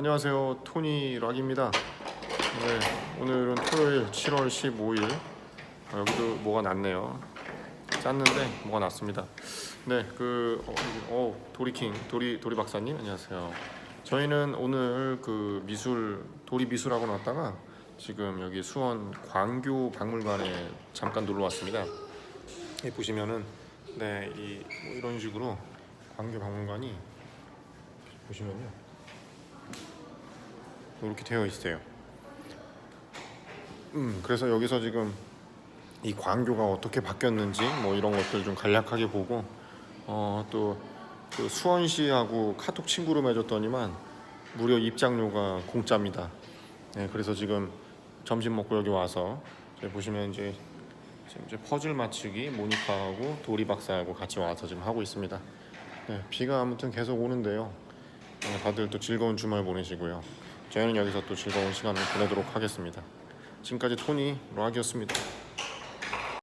안녕하세요 토니 락입니다. 네, 오늘은 토요일 7월 15일 어, 여기도 뭐가 났네요. 짰는데 뭐가 났습니다. 네, 그 어, 어 도리킹 도리 도리 박사님 안녕하세요. 저희는 오늘 그 미술 도리 미술학원 왔다가 지금 여기 수원 광교 박물관에 잠깐 놀러 왔습니다. 여기 보시면은 네이 뭐 이런 식으로 광교 박물관이 보시면요 이렇게 되어 있어요. 음 그래서 여기서 지금 이 광교가 어떻게 바뀌었는지 뭐 이런 것들 좀 간략하게 보고 어 또그 수원시하고 카톡 친구로 맺었더니만 무료 입장료가 공짜입니다. 네 그래서 지금 점심 먹고 여기 와서 보시면 이제 지금 이제 퍼즐 맞추기 모니카하고 도리 박사하고 같이 와서 지금 하고 있습니다. 네 비가 아무튼 계속 오는데요. 네, 다들 또 즐거운 주말 보내시고요. 저희는 여기서 또 즐거운 시간을 보내도록 하겠습니다. 지금까지 토니 락이었습니다.